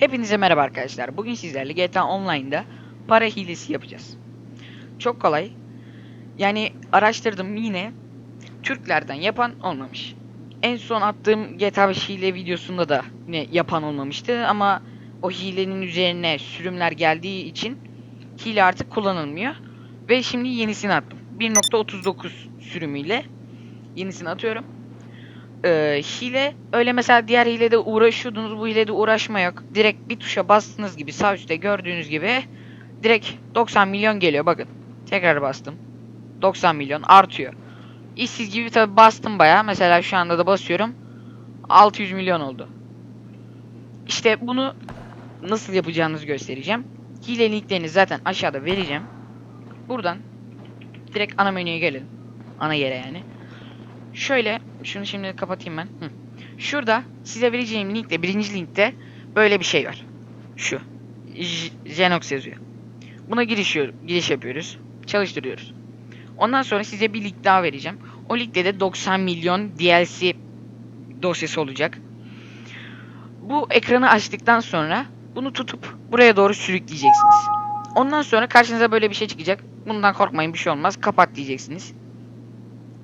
Hepinize merhaba arkadaşlar. Bugün sizlerle GTA Online'da para hilesi yapacağız. Çok kolay. Yani araştırdım yine Türklerden yapan olmamış. En son attığım GTA 5 hile videosunda da yine yapan olmamıştı ama o hilenin üzerine sürümler geldiği için hile artık kullanılmıyor. Ve şimdi yenisini attım. 1.39 sürümüyle yenisini atıyorum. Ee, hile öyle mesela diğer hilede uğraşıyordunuz bu hilede uğraşma yok. Direkt bir tuşa bastığınız gibi sağ gördüğünüz gibi direkt 90 milyon geliyor bakın. Tekrar bastım. 90 milyon artıyor. İşsiz gibi tabi bastım baya. Mesela şu anda da basıyorum. 600 milyon oldu. İşte bunu nasıl yapacağınızı göstereceğim. Hile linklerini zaten aşağıda vereceğim. Buradan direkt ana menüye gelin. Ana yere yani. Şöyle şunu şimdi kapatayım ben. Hı. Şurada size vereceğim linkte birinci linkte böyle bir şey var. Şu. J- yazıyor. Buna giriş, giriş yapıyoruz. Çalıştırıyoruz. Ondan sonra size bir link daha vereceğim. O linkte de 90 milyon DLC dosyası olacak. Bu ekranı açtıktan sonra bunu tutup buraya doğru sürükleyeceksiniz. Ondan sonra karşınıza böyle bir şey çıkacak. Bundan korkmayın bir şey olmaz. Kapat diyeceksiniz.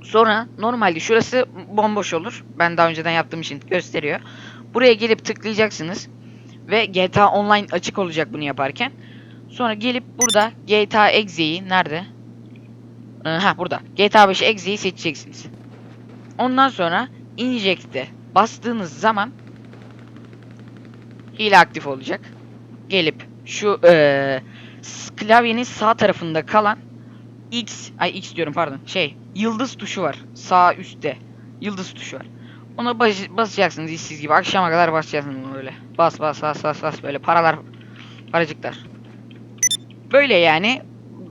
Sonra normalde şurası bomboş olur. Ben daha önceden yaptığım için gösteriyor. Buraya gelip tıklayacaksınız. Ve GTA Online açık olacak bunu yaparken. Sonra gelip burada GTA Exe'yi nerede? Ee, Ha burada. GTA 5 Exe'yi seçeceksiniz. Ondan sonra Inject'e bastığınız zaman hile aktif olacak. Gelip şu eee, s- klavyenin sağ tarafında kalan X, ay X diyorum pardon. Şey, yıldız tuşu var. Sağ üstte. Yıldız tuşu var. Ona bas basacaksınız işsiz gibi. Akşama kadar basacaksınız bunu böyle. Bas bas bas bas bas böyle paralar paracıklar. Böyle yani.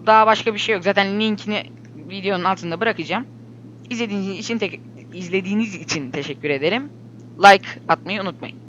Daha başka bir şey yok. Zaten linkini videonun altında bırakacağım. İzlediğiniz için tek izlediğiniz için teşekkür ederim. Like atmayı unutmayın.